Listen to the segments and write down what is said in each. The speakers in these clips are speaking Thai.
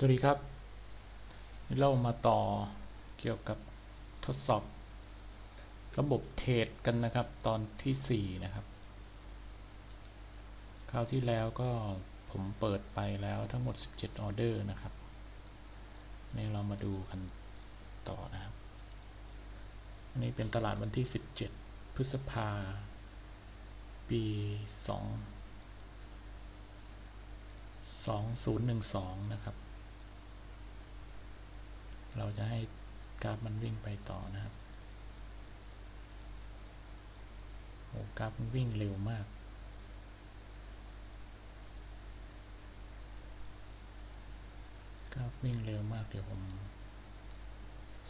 สวัสดีครับเรามาต่อเกี่ยวกับทดสอบ ระบบเทรดกันนะครับ ตอนที่ 4 นะครับ คราวที่แล้วก็ผมเปิดไปแล้วทั้งหมด 17 ออเดอร์นะครับ นี่เรามาดูกันต่อนะครับ อันนี้เป็นตลาดวันที่ 17 พฤษภา ปี 2 2012 นะครับ เราจะให้กราฟมันวิ่งไปต่อนะครับโอ้กราฟมันวิ่งเร็วมาก กราฟวิ่งเร็วมากเดี๋ยวผม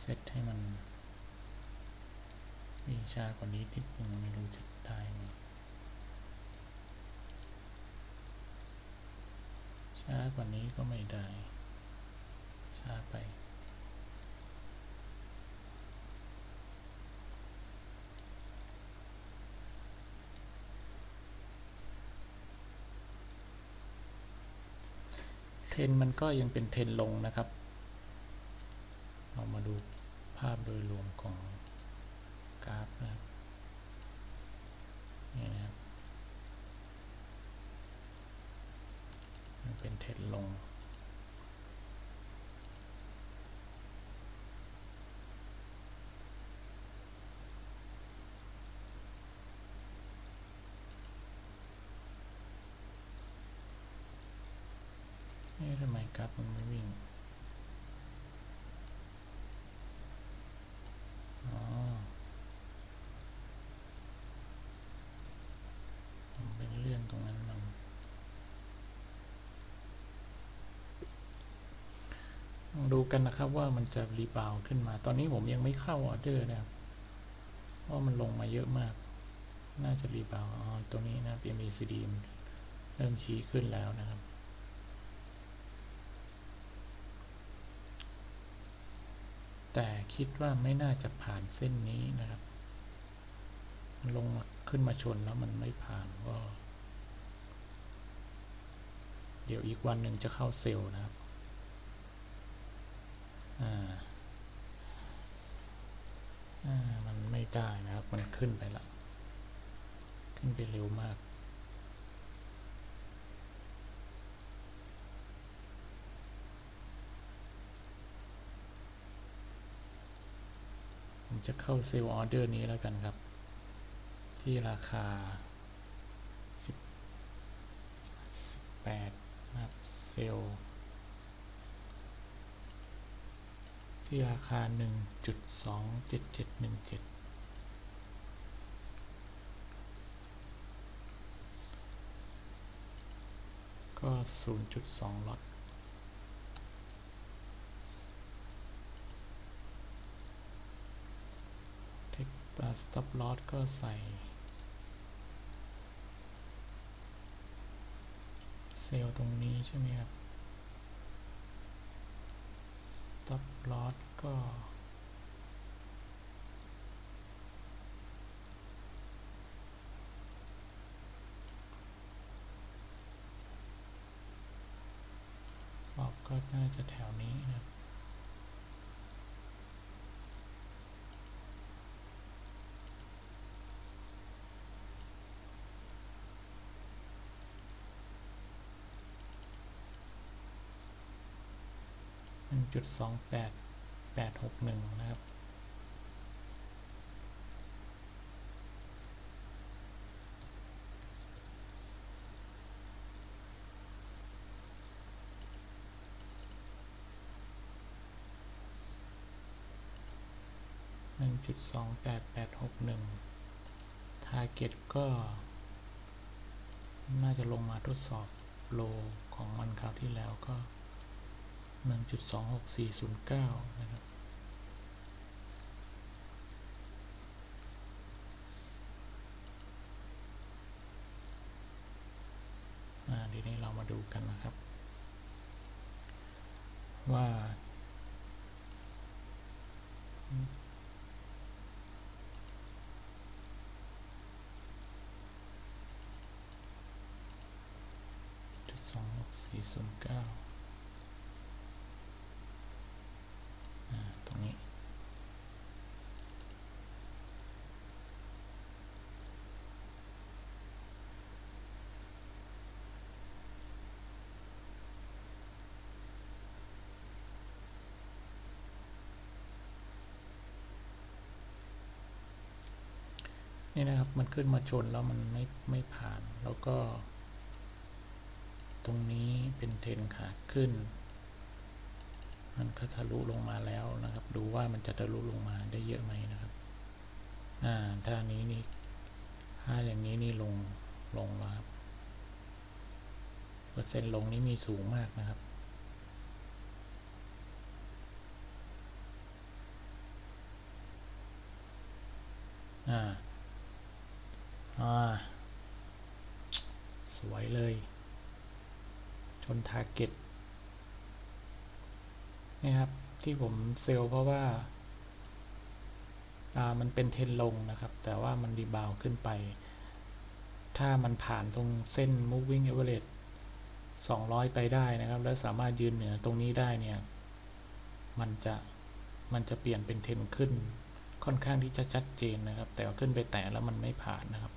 เซตให้มันวิ่งช้ากว่านี้นิดนึงไม่รู้จะได้ไหมช้ากว่านี้ก็ไม่ได้ ช้าไป รนมันก็ยังเป็นเทรนลงนะครับ เรามาดูภาพโดยรวมของกราฟนะครับนี่นะครับเป็นเทรนลง เอ๊ะทำไมกราฟมันไม่วิ่ง อ๋อผมเป็นเรื่องตรงนั้นมันดูกันนะครับว่ามันจะรีบาวขึ้นมา ตอนนี้ผมยังไม่เข้าออเดอร์นะครับเพรามันลงมาเยอะมาก น่าจะรีบาวอ๋อตัวนี้นะ MACD เริ่มชี้ขึ้นแล้วนะครับ แต่คิดว่าไม่น่าจะผ่านเส้นนี้นะครับ มันลงมาขึ้นมาชนแล้วมันไม่ผ่านก็ เดี๋ยวอีกวันหนึ่งจะเข้าเซลล์นะครับ อ่า อ่า มันไม่ได้นะครับ มันขึ้นไปละ ขึ้นไปเร็วมาก จะเข้าเซลล์ออเดอร์นี้แล้วกันครับ ที่ราคาสิบสิบแปดนะครับเซลล์ที่ราคา 1.27717ก็ 0.2ล็อต เทคตาสต็อปลอสก็ใส่ เซลล์ตรงนี้ใช่ไหมครับ stop loss ก็รอบก็น่าจะแถวนี้ นะครับหนึ่งจุดสองแปดแปดหกหนึ่งนะครับหนึ่งจุดสองแปดแปดหกหนึ่งทาร์เก็ตก็ น่าจะลงมาทดสอบโลของมันคราวที่แล้วก็ หนึ่งจุดสองหกสี่ศูนย์เก้านะครับ ทีนี้เรามาดูกันนะครับ ว่าจุดสองหกสี่ศูนย์เก้า นี่นะครับมันขึ้นมาชนแล้วมันไม่ไม่ผ่านแล้วก็ ตรงนี้เป็นเทรนขาขึ้น มันก็ทะลุลงมาแล้วนะครับ ดูว่ามันจะทะลุลงมาได้เยอะไหมนะครับอ่าถ้านี้นี่ถ้าอย่างนี้นี่ลงลงแล้วครับเปอร์เซ็นต์ลงนี่มีสูงมากนะครับอ่า สวยเลย ชนทาร์เก็ตนี่ครับ ที่ผมเซลล์เพราะว่าอ่ามันเป็นเทนลงนะครับ แต่ว่ามันรีบาวขึ้นไป ถ้ามันผ่านตรงเส้น moving average 200 ไปได้นะครับ แล้วสามารถยืนเหนือตรงนี้ได้เนี่ย มันจะ มันจะเปลี่ยนเป็นเทนขึ้น ค่อนข้างที่จะชัดเจนนะครับ แต่ขึ้นไปแตะแล้วมันไม่ผ่านนะครับ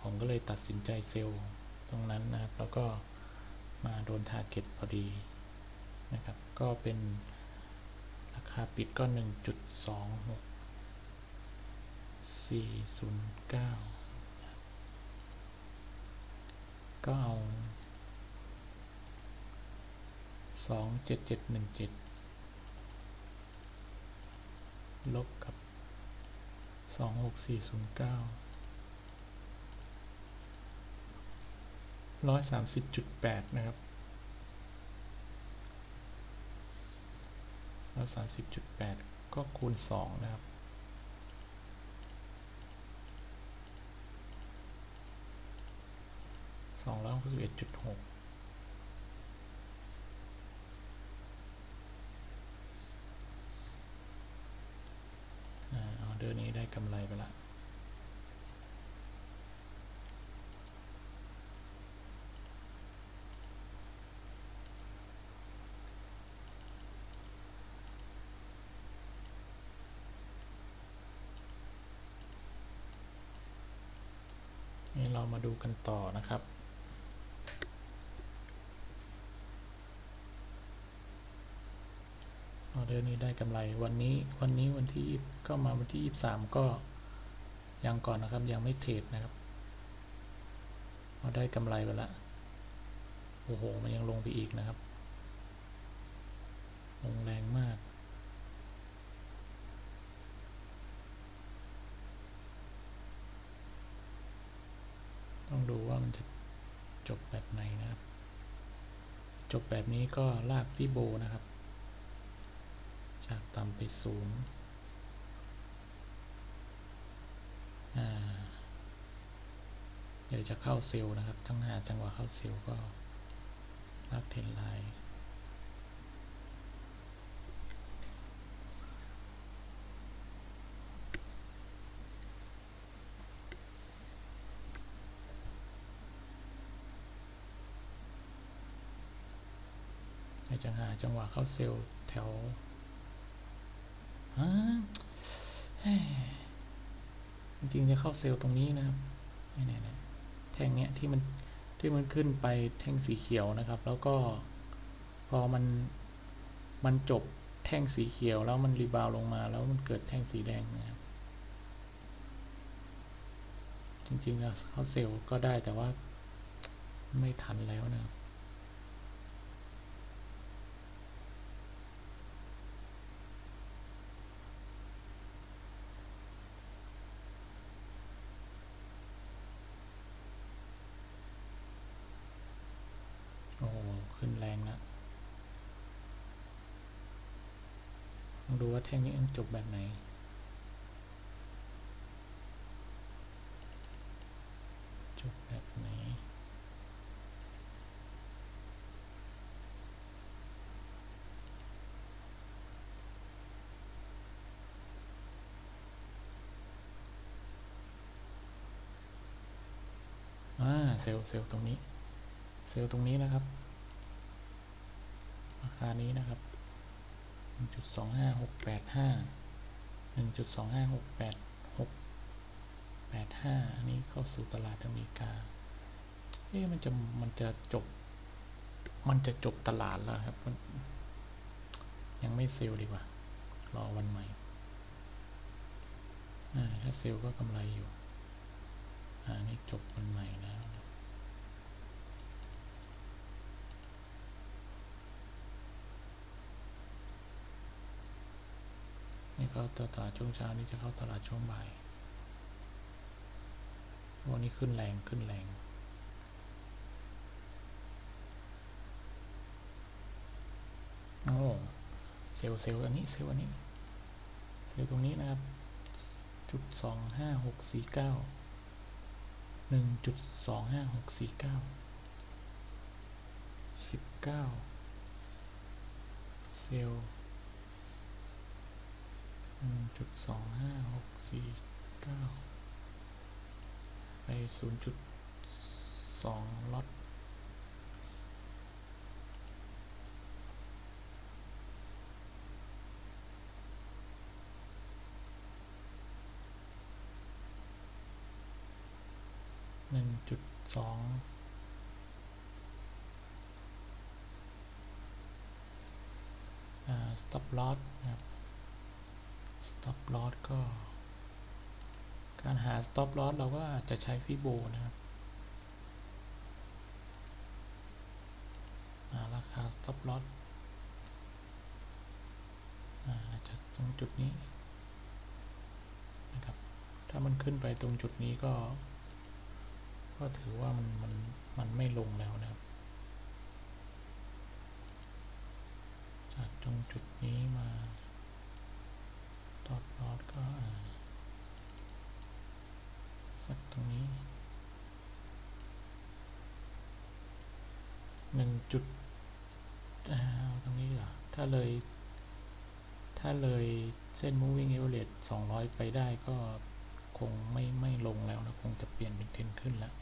ผมก็เลยตัดสินใจเซลล์ตรงนั้นนะครับ แล้วก็มาโดนทาร์เก็ตพอดีนะครับ ก็เป็นราคาปิดก็ 1.26 409 ก็เอา27717 ลบกับ 26409 ร้อยสามสิบจุดแปดนะครับร้อยสามสิบจุดแปดก็คูณสองนะครับ สองร้อยหกสิบเอ็ดจุดหกอ่าออเดอร์นี้ได้กำไรไปละ นี่เรา มาดูกันต่อนะครับ ออเดอร์นี้ได้กำไรวันนี้วันนี้วันที่ก็มาวันที่ 23 ก็ยังก่อนนะครับยังไม่เทรดนะครับเราได้กำไรไปละโอ้โห มันยังลงไปอีกนะครับ ลงแรงมาก ต้องดูว่ามันจะจบแบบไหนนะครับ จบแบบนี้ก็ลากฟิโบนะครับ จากต่ำไปศูนย์เดี๋ยวจะเข้าเซลล์นะครับ ทั้งหาจังหวะเข้าเซลล์ก็ลากเทรนไลน์ จะหาจังหวะเข้าเซลล์แถวฮะจริงๆจะเข้าเซลล์ตรงนี้นะครับนี่นแท่งเนี้ยที่มันที่มันขึ้นไปแท่งสีเขียวนะครับ แล้วก็พอมันมันจบแท่งสีเขียวแล้วมันรีบาวลงมาแล้วมันเกิดแท่งสีแดงนะครับจริงๆแล้วเข้าเซลล์ก็ได้แต่ว่าไม่ทันแล้วนะครับ โอ้โหขึ้นแรงนะต้อง ดูว่าแท่งนี้มันจบแบบไหน จบแบบไหน อ่า เซลล์เซลล์ตรงนี้ เซลล์ตรงนี้นะครับ ราคานี้นะครับ 1.25685 1.25686อันนี้เข้าสู่ตลาดอเมริกาเอ๊ะมันจะมันจะจบ มันจะจบตลาดแล้วครับมันยังไม่เซลล์ดีกว่า รอวันใหม่ถ้าเซลล์ก็กำไรอยู่ อ่านี่จบวันใหม่แล้ วนี่ก็ตลาดช่วงเช้านี่จะเข้าตลาดช่วงบ่ายวันนี้ขึ้นแรงขึ้นแรงโอ้เซลล์เซลล์อันนี้เซลล์อันนี้เซลล์ตรงนี้นะครับจุดสองห้าหกสี่เก้าหนึ่งจุดสองห้าหกสี่เก้าสิบเก้าเซลล์ จุดสองห้าหกสี่เก้าไปศูนย์จุดสองล็อตหนึ่งจุดสองอ่า stop loss นะครับ stop loss ก็ การหา stop loss เราก็อาจจะใช้ฟิโบนะครับราคา stop loss อ่าอาจจะตรงจุดนี้นะครับ ถ้ามันขึ้นไปตรงจุดนี้ก็ ก็ถือว่ามันมันมันไม่ลงแล้วนะครับ จากตรงจุดนี้มา ตอบลอดก็สักตรงนี้หนึ่งจุดอ่าเอาตรงนี้เหรอ ถ้าเลย ถ้าเลยเส้น moving average 200 ไปได้ก็คงไม่ไม่ลงแล้วนะ คงจะเปลี่ยนเป็นเทนขึ้นแล้ว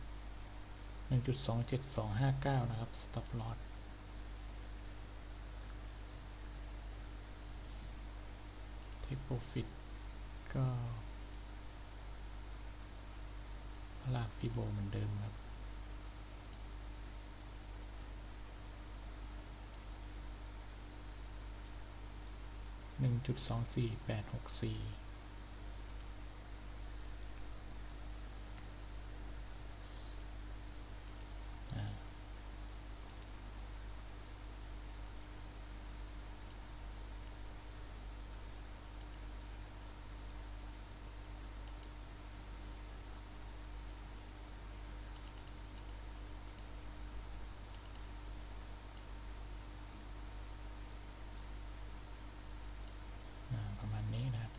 1.27259 นะครับ stop loss ที่ profit ก็ลากฟิโบเหมือนเดิมครับ หนึ่งจุดสองสี่แปดหกสี่อ่าประมาณนี้นะครับ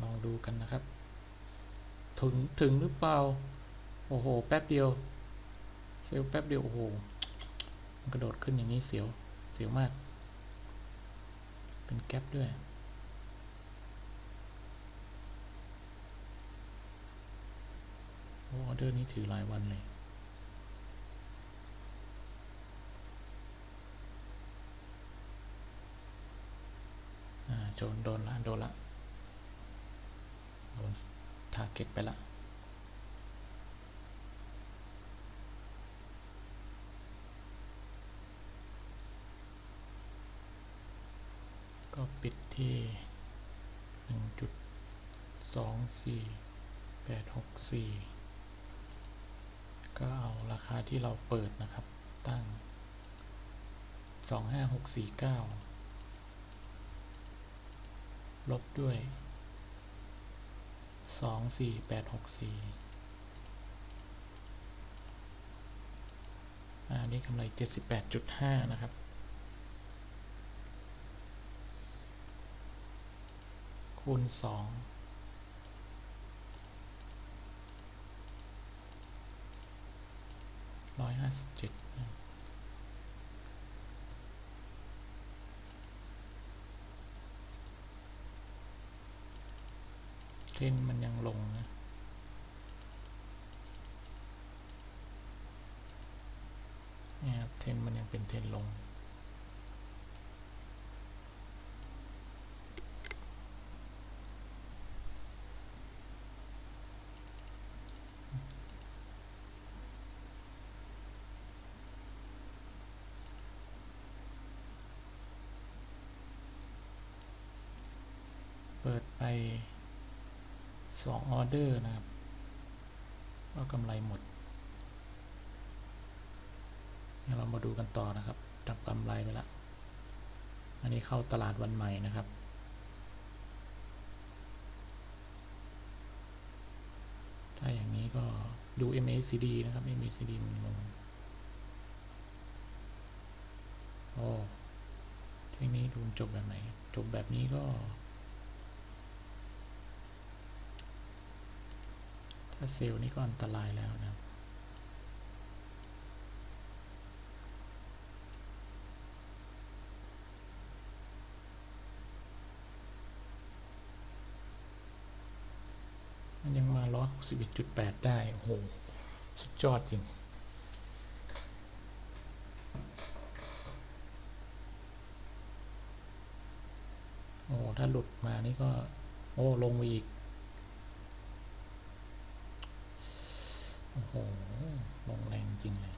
ลอง ดูกันนะครับ ถึงถึงหรือเปล่า โอ้โห แป๊บเดียว เซลล์แป๊บเดียว โอ้โห มันกระโดดขึ้นอย่างนี้เสียว เสียวมาก เป็นแก๊ปด้วยโอ้ออเดอร์นี้ถือหลายวันเลยอ่าโจนโดนละโดนละ ทาร์เก็ตไปละก็ปิดที่หนึ่งจุดสองสี่แปดหกสี่ก็เอาราคาที่เราเปิดนะครับ ตั้งสองห้าหกสี่เก้าลบด้วย สองสี่แปดหกสี่อันนี้กำไรเจ็ดสิบแปดจุดห้านะครับคูณสองร้อยห้าสิบเจ็ด เทรนมันยังลงนะนี่ครับเทนมันยังเป็นเทนลง เปิดไป สองออเดอร์นะครับก็กำไรหมดเดี๋ยวเรามาดูกันต่อนะครับจับกำไรไปละอันนี้เข้าตลาดวันใหม่นะครับถ้าอย่างนี้ก็ดู MACD นะครับ MACD มันลงโอ้เที่นี้ดูจบแบบไหน จบแบบนี้ก็ ถ้าเซลล์นี่ก็อันตรายแล้วนะครับมันยังมาร้อยหกสิบเอ็ดจุดแปดได้ โอ้โห สุดยอดจริงโอ้ถ้าหลุดมานี่ก็ โอ้ ลงไปอีก โอ้โหลงแรงจริงเลย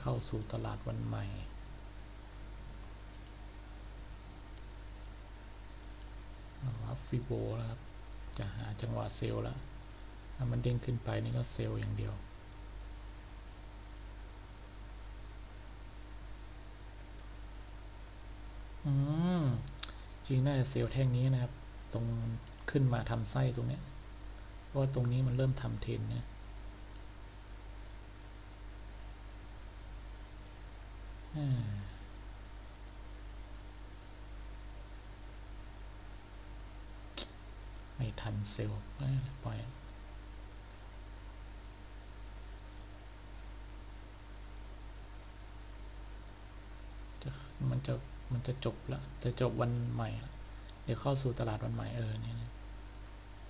เข้าสู่ตลาดวันใหม่ รับฟิโบแล้วครับ จะหาจังหวะเซลล์แล้วถ้ามันเด้งขึ้นไปนี่ก็เซลล์อย่างเดียวอืมจริงน่าจะเซลล์แท่งนี้นะครับ ตรงขึ้นมาทำไส้ตรงนี้เพราะว่าตรงนี้มันเริ่มทำเทนเนี่ยไม่ทันเซลล์ปล่อยมันจะมันจะจบละจะจบวันใหม่ละ เดี๋ยวเข้าสู่ตลาดวันใหม่เออเนี่ย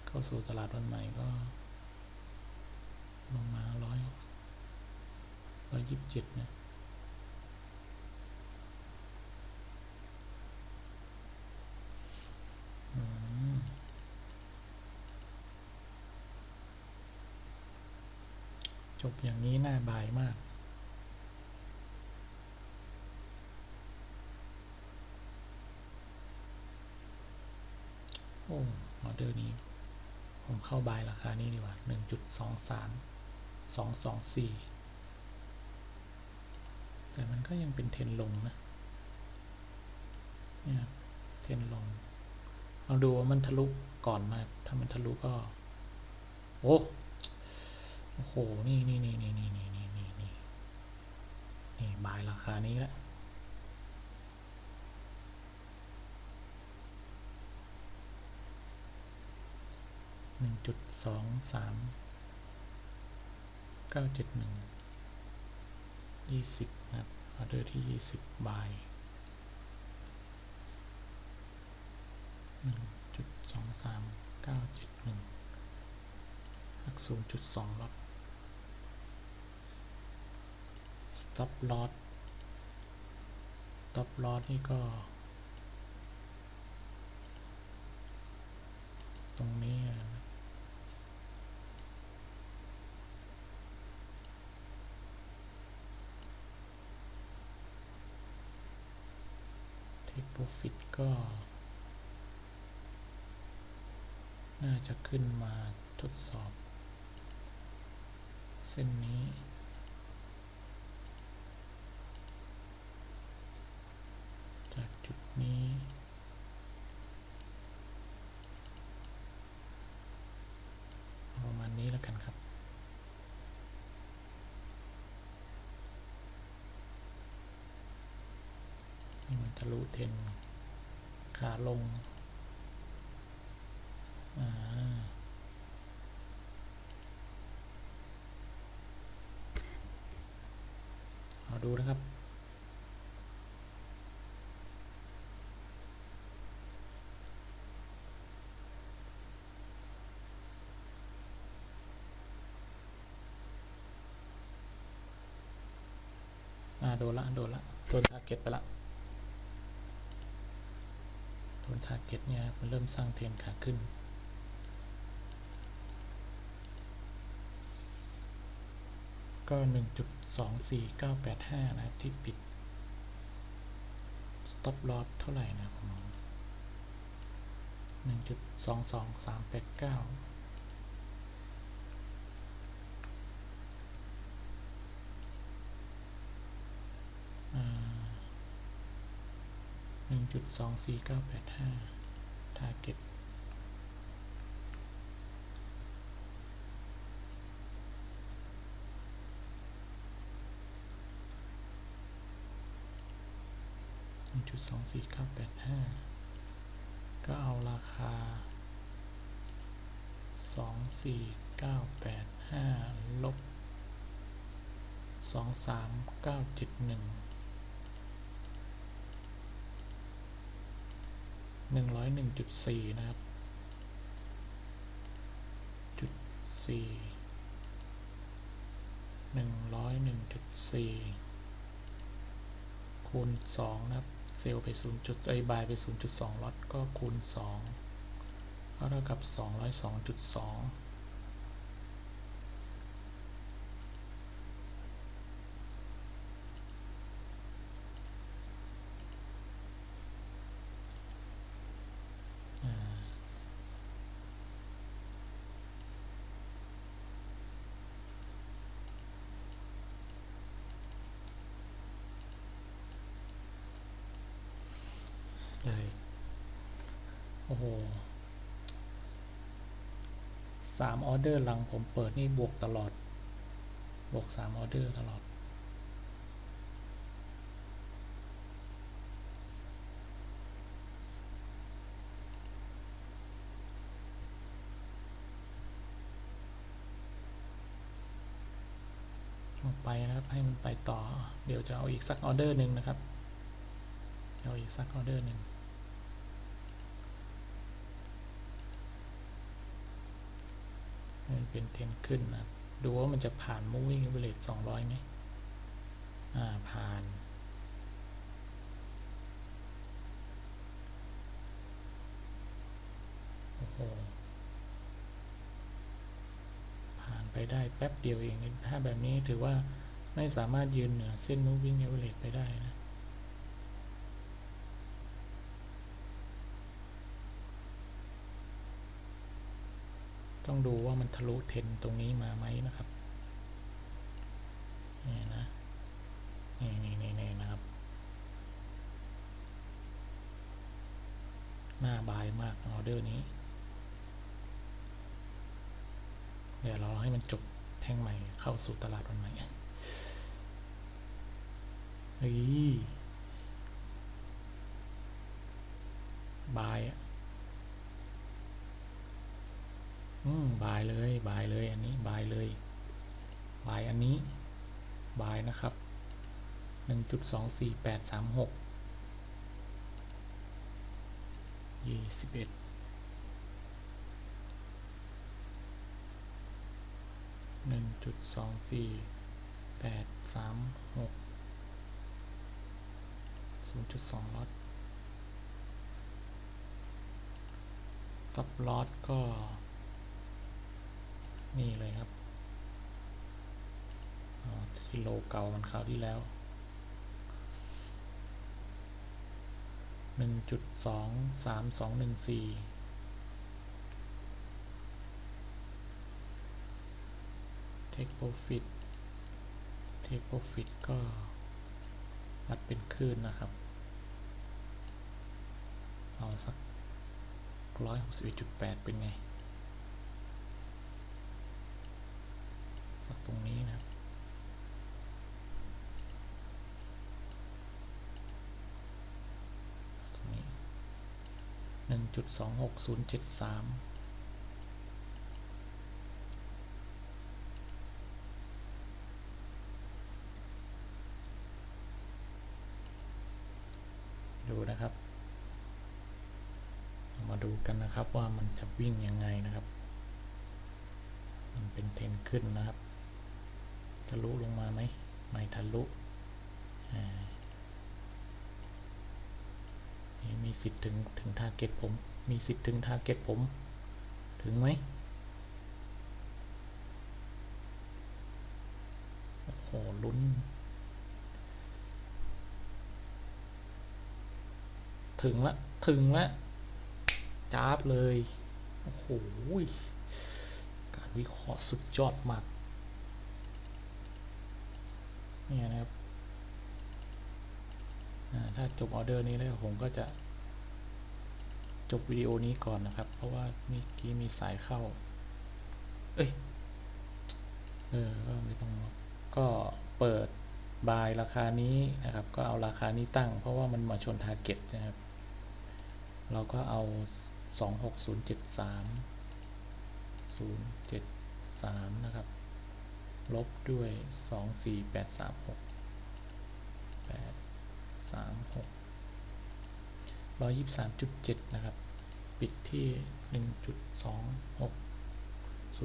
เข้าสู่ตลาดวันใหม่ก็ลงมาร้อยร้อยยี่สิบเจ็ดนะจบอย่างนี้น่าบายมาก โอ้ออ เดอร์นี้ ผมเข้าบายราคานี้ดีกว่าหนึ่งจุดสองสามสองสองสี่แต่มันก็ยังเป็นเทนลงนะเนี่ยเทนลงลองดูว่ามันทะลุก่อนมา ถ้ามันทะลุก็ โอ้โอ้โห นี่นี่นี่นี่นี่นี่นี่นี่นี่นี่บายราคานี้และ หนึ่งจุดสองสามเก้าเจ็ดหนึ่งยี่สิบนะครับออเดอร์ที่ยี่สิบบายหนึ่งจุดสองสามเก้าเจ็ดหนึ่งหักศูนย์จุดสองล็อต stop loss stop loss นี่ก็ ตรงนี้คโปรฟิต ก็ น่าจะขึ้นมาทดสอบ เส้นนี้ จากจุดนี้ประมาณนี้แล้วกันครับนี่มันทะลุเทน ขาลงอาเอาดูนะครับ อ่า โดนละ โดนละ โดนทาร์เก็ตไปละ ตัวทาร์เก็ตเนี่ยมันเริ่มสร้างเทรนขาขึ้น ก็ 1.24985 นะที่ปิด stop loss เท่าไหร่นะผม1.22389 จุดสองจุดสองสี่เก้าแปดห้าทาร์เก็ตหนึ่งจุดสองสี่เก้าแปดห้าก็เอาราคาสองสี่เก้าแปดห้าลบสองสามเก้าเจ็ดหนึ่ง หนึ่งร้อยหนึ่งจุดสี่นะครับจุดสี่หนึ่งร้อยหนึ่งจุดสี่คูณสองนะครับ เซลล์ไปศูนย์จุดไอบายไปศูนย์จุดสองล็อตก็คูณสองก็เท่ากับสองร้อยสองจุดสองเลย โอ้โหสามออเดอร์หลังผมเปิดนี่บวกตลอด บวกสามออเดอร์ตลอดลงไปนะครับ ให้มันไปต่อ เดี๋ยวจะเอาอีกสักออเดอร์หนึ่งนะครับ เอาอีกสักออเดอร์หนึ่ง ให้มัน เป็นเทรนขึ้นนะ ดูว่ามันจะผ่าน moving average 200ไหมอ่า ผ่าน โอ้โห ผ่านไปได้แป๊บเดียวเองถ้าแบบนี้ถือว่าไม่สามารถยืนเหนือเส้น moving average ไปได้นะ ต้องดูว่ามันทะลุเทนตรงนี้มาไหมนะครับนี่นะนี่นี่นี่นนะครับ หน้าบายมากออเดอร์นี้ เดี๋ยวเราให้มันจบแท่งใหม่เข้าสู่ตลาดวันใหม่เฮ้ยบายอะ อืมบายเลยบายเลยอันนี้บายเลยบายอันนี้บายนะครับหนึ่งจุดสองสี่แปดสามหกยี่สิบเอ็ดหนึ่งจุดสองสี่แปดสามหกศูนย์จุดสองล็อตตับล็อตก็ นี่เลยครับที่โลเก่ามันคราวที่แล้วหนึ่งจุดสองสามสองหนึ่งสี่ take profit take profit ก็วัดเป็นคลื่นนะครับ เอาสักร้อยหกสิบเอ็ดจุดแปดเป็นไง ตรงนี้นะครับตรงนี้หนึ่งจุดสองหกศูนย์เจ็ดสามดูนะครับ มาดูกันนะครับว่ามันจะวิ่งยังไงนะครับ มันเป็นเทรนขึ้นนะครับ ทะลุลงมาไหมไม่ทะลุมีสิทธิ์ถึงถึงทาร์เก็ตผม มีสิทธิ์ถึงทาร์เก็ตผม ถึงไหมโอ้โหลุ้น ถึงละ ถึงละจ้าบเลย โอ้โห การวิเคราะห์สุดยอดมาก นี่นะครับถ้าจบออเดอร์นี้แล้วผมก็จะ จบวิดีโอนี้ก่อนนะครับ เพราะว่าเมื่อกี้มีสายเข้า เอ้ย เออ ก็ไม่ต้องกก็เปิดบายราคานี้นะครับ ก็เอาราคานี้ตั้ง เพราะว่ามันมาชนทาร์เก็ตนะครับ เราก็เอา 26073 073 นะครับ ลบด้วย24836 836 123.7นะครับ ปิดที่1.26 073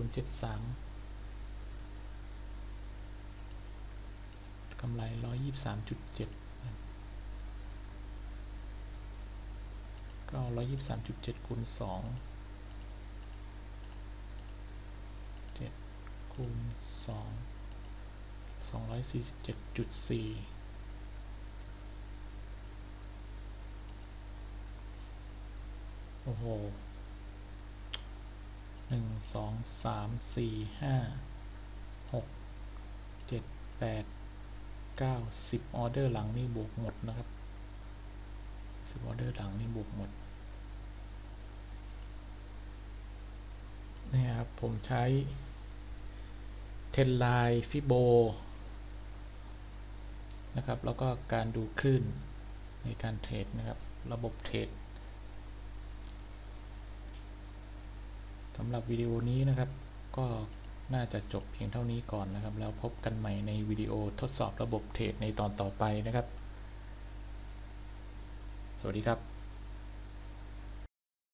กำไร123.7นะครับก็123.7คูณ2 7คูณ 2 247.4โอ้โหหนึ่งสองสามสี่ห้าหกเจ็ดแปดเก้าสิบออเดอร์หลังนี่บวกหมดนะครับสิบออเดอร์หลังนี่บวกหมดเนี่ยครับผมใช้ เทนไลน์ฟิโบนะครับ แล้วก็การดูคลื่นในการเทรดนะครับ ระบบเทรดสำหรับวิดีโอนี้นะครับ ก็น่าจะจบเพียงเท่านี้ก่อนนะครับ แล้วพบกันใหม่ในวิดีโอทดสอบระบบเทรดในตอนต่อไปนะครับ สวัสดีครับ